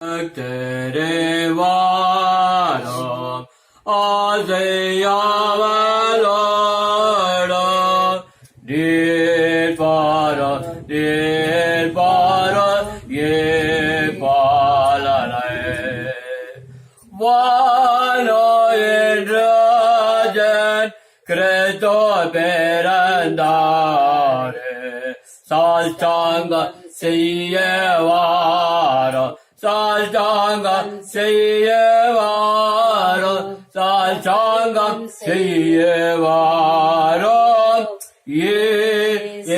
Gökleri varım, azıya varım, dil para, dil para, ye para ne? Vano irraden, kredo berendare, saltanga seyye varım, 살장간 세예와로 살장간 세예와로 예수엔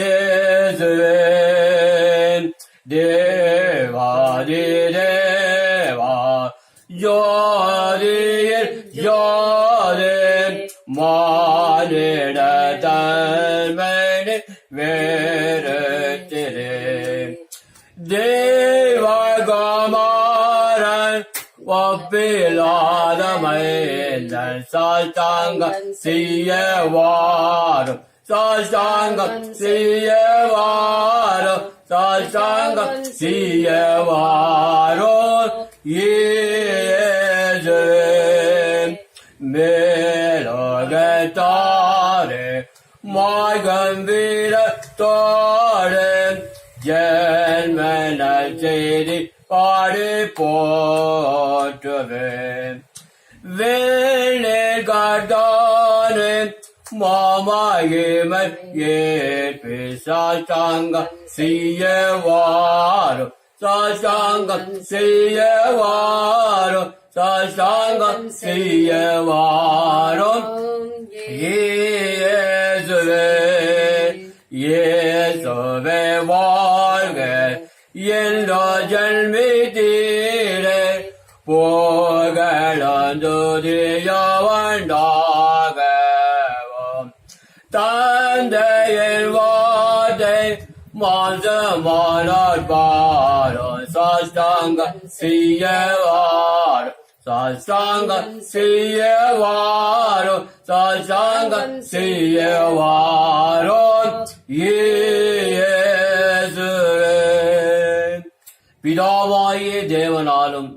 대와리대와 여리엘 여리 마리라 달메네 외르 ஒப்பிலாத மைந்தன் சாஷ்டாங்கம் செய்ய வாரும் சாஷ்டாங்கம் செய்ய வாரும் சாஷ்டாங்கம் செய்ய வாரும் இயேசுவே மேலோகத்தாரே ஜென்மன செய்தி பாடி போ döve Vele gardanın mamayımın yetpi saçanga siye var. Saçanga siye var saçanga siye var. Yezve Yezve var ge Yella gelmedire போகலந்துதியவண்டாகவும் தந்தையின் வாதை மாசமானார் சாஸ்தாங்க சாஷ்டாங்க செய்யவார் சாஷ்டாங்க செய்யவாரோ சாஷ்டாங்க செய்யவாரோ இயேசுவே. பிதாவாகிய தேவனாலும்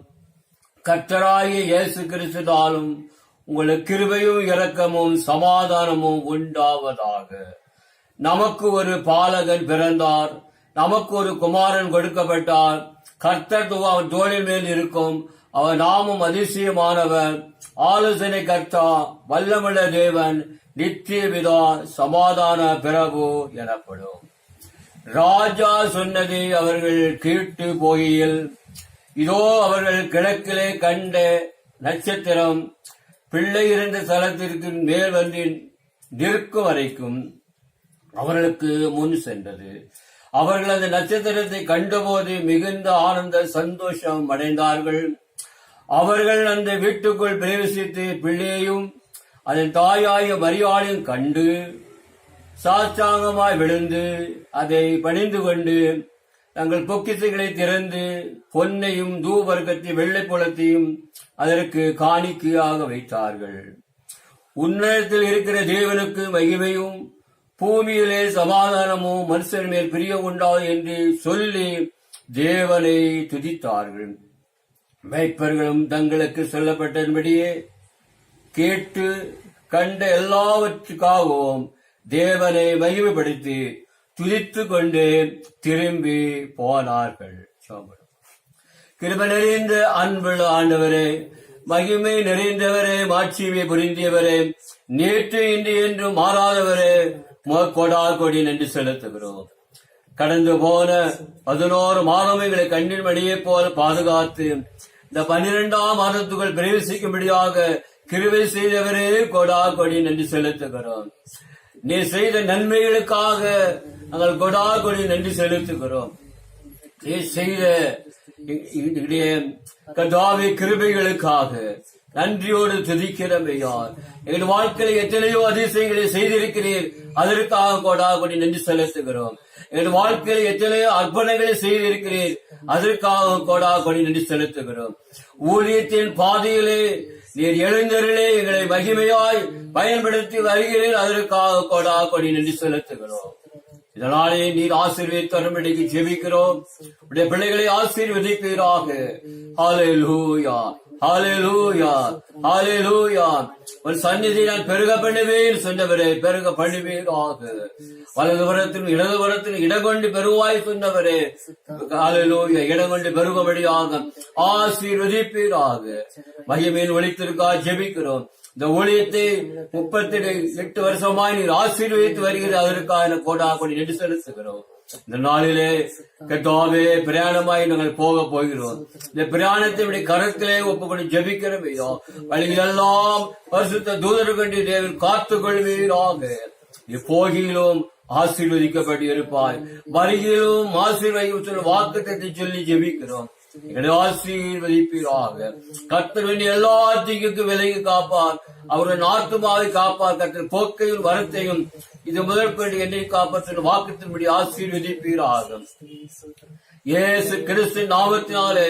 கர்த்தராய இயேசு கிறிஸ்துதாலும் உங்களுக்கு கிருபையும் இரக்கமும் சமாதானமும் உண்டாவதாக. நமக்கு ஒரு பாலகன் பிறந்தார். நமக்கு ஒரு குமாரன் கொடுக்கப்பட்டார். கர்த்தர் அவர் அவன் மேல் இருக்கும். அவர் நாமும் அதிசயமானவர். ஆலோசனை கர்த்தா வல்லமுள்ள தேவன் நித்திய விதா சமாதான பிரபு எனப்படும். ராஜா சொன்னதை அவர்கள் கேட்டு போகையில் இதோ அவர்கள் கிழக்கிலே கண்ட நட்சத்திரம் பிள்ளை இருந்த ஸ்தலத்திற்கு மேல் வந்து நிற்கும் வரைக்கும் அவர்களுக்கு முன் சென்றது. அவர்கள் அந்த நட்சத்திரத்தை கண்டபோது மிகுந்த ஆனந்த சந்தோஷம் அடைந்தார்கள். அவர்கள் அந்த வீட்டுக்குள் பிரவேசித்து பிள்ளையையும் அதன் தாயாய மரியாளையும் கண்டு சாஷ்டாங்கமாய் விழுந்து அதை பணிந்து கொண்டு தங்கள் பொக்கிசங்களை திறந்து பொன்னையும் தூவர்க்கத்தை வெள்ளைப்புலத்தையும் அதற்கு காணிக்கையாக வைத்தார்கள். உன்னதத்தில் இருக்கிற தேவனுக்கு மகிமையும் பூமியிலே சமாதானமும் மனுஷன் மேல் பிரியம் உண்டாது என்று சொல்லி தேவனை துதித்தார்கள். மேய்ப்பர்களும் தங்களுக்கு சொல்லப்பட்டபடியே கேட்டு கண்ட எல்லாவற்றுக்காகவும் தேவனை மகிமைப்படுத்தி துதித்து கொண்டு திரும்பி போனார்கள். சோமரம் கிருப நிறைந்த அன்புள்ள ஆண்டவரே மகிமை நிறைந்தவரே மாட்சிமை புரிந்தியவரே நேற்று இன்று என்று மாறாதவரே கொடா கொடி நன்றி செலுத்துகிறோம். கடந்து போன பதினோரு மாதமைகளை கண்ணின் வழியே போல பாதுகாத்து இந்த பன்னிரெண்டாம் மாதத்துக்குள் பிரவேசிக்கும்படியாக கிருவை செய்தவரே கொடா கொடி நன்றி செலுத்துகிறோம். நீ செய்த நன்மைகளுக்காக நாங்கள் கொடா கொடி நன்றி செலுத்துகிறோம். செய்த கதாவை கிருபைகளுக்காக நன்றியோடு துதிக்கிறமையார் எங்கள் வாழ்க்கையில் எத்தனையோ அதிசயங்களை செய்திருக்கிறீர். அதற்காக கொடா கொடி நன்றி செலுத்துகிறோம். எங்கள் வாழ்க்கையில் எத்தனையோ அர்ப்பணங்களை செய்திருக்கிறீர். அதற்காக கொடா கொடி நன்றி செலுத்துகிறோம். ஊழியத்தின் பாதையிலே நீர் எழுந்தருளே எங்களை மகிமையாய் பயன்படுத்தி வருகிறீர். அதற்காக கொடா கொடி நன்றி செலுத்துகிறோம். இதனாலே நீர் ஆசீர்வதித்தரும்படிக்கு ஜெபிக்கிறோம். உடைய பிள்ளைகளை ஆசீர்வதிப்பீராக. ஹalleluya ஹalleluya ஹalleluya உன் சந்நிதி நான் பெருக பண்ணுவேன் சொன்னவரே பெருக பண்ணுவீராக. வலதுபுறத்திலும் இடதுபுறத்திலும் இடங்கொண்டு பெருவாய் சொன்னவரே. ஹalleluya இடங்கொண்டு பெருகபடியாக ஆசீர்வதிப்பீராக. மகிமையில் ஒழித்திருக்கா ஜெபிக்கிறோம். இந்த ஊழியத்தை முப்பத்தி எட்டு வருஷமாய் நீர் ஆசீர்வதித்து வருகிற அதற்காக கோடா கொடி நெடு செலுத்துகிறோம். இந்த நாளிலே கத்தாவே பிரயாணமாய் நாங்கள் போக போகிறோம். இந்த பிரயாணத்தை இப்படி கரத்திலே ஒப்புக்கொண்டு ஜபிக்கிறோம் ஐயா. வழிகளெல்லாம் பரிசுத்த தூதர் கண்டு தேவன் காத்துக் கொள்வீராக இப்போகிலும் ஆசீர்வதிக்கப்பட்டு இருப்பாய் வருகிலும் ஆசீர்வதிக்கும் சொல்ல வாக்குத்தத்தை சொல்லி ஜெபிக்கிறோம். எங்களை ஆசீர்வதிப்பீராக கர்த்தர் வேண்டிய எல்லா தீங்குக்கு விலகி காப்பார். அவருடைய ஆத்துமாவை காப்பார். கர்த்தர் போக்கையும் வரத்தையும் இது முதல் கொண்டு என்னை காப்பாற்ற வாக்குத்தின்படி ஆசீர்வதிப்பீராக இயேசு கிறிஸ்து நாமத்தினாலே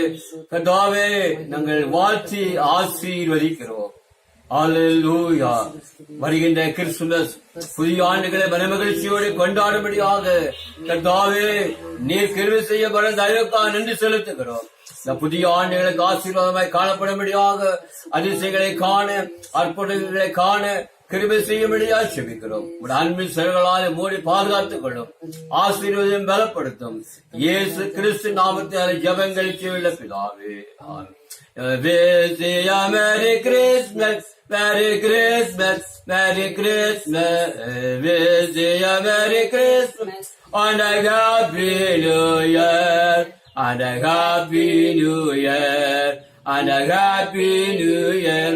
கதாவே நாங்கள் வாழ்த்தி ஆசீர்வதிக்கிறோம். அல்லேலூயா வருகின்ற கிறிஸ்துமஸ் புதிய ஆண்டுகளை மனமகிழ்ச்சியோடு கொண்டாடும்படியாக கர்த்தாவே நீர் கிருவி செய்யப்பட தயவுக்காக நன்றி செலுத்துகிறோம். இந்த புதிய ஆண்டுகளுக்கு ஆசீர்வாதமாய் காணப்படும்படியாக அதிசயங்களை காண அற்புதங்களை காண கிருபை செய்யும்படியா செபிக்கிறோம். உடைய அன்பின் செயல்களால் மூடி பாதுகாத்துக் கொள்ளும் ஆசீர்வதையும் பலப்படுத்தும். இயேசு கிறிஸ்து நாமத்தை ஜபங்கள் பிதாவே. ஆமென். Wish you Merry Christmas, Merry Christmas, Merry Christmas. Wish you a Merry Christmas and a Happy New Year, and a Happy New Year, and a Happy New Year.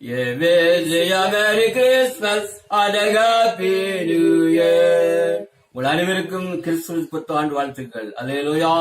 Yeah, wish you Merry Christmas and a Happy New Year. உங்கள் அனைவருக்கும் Christmas புத்தாண்டு வாழ்த்துக்கள் hallelujah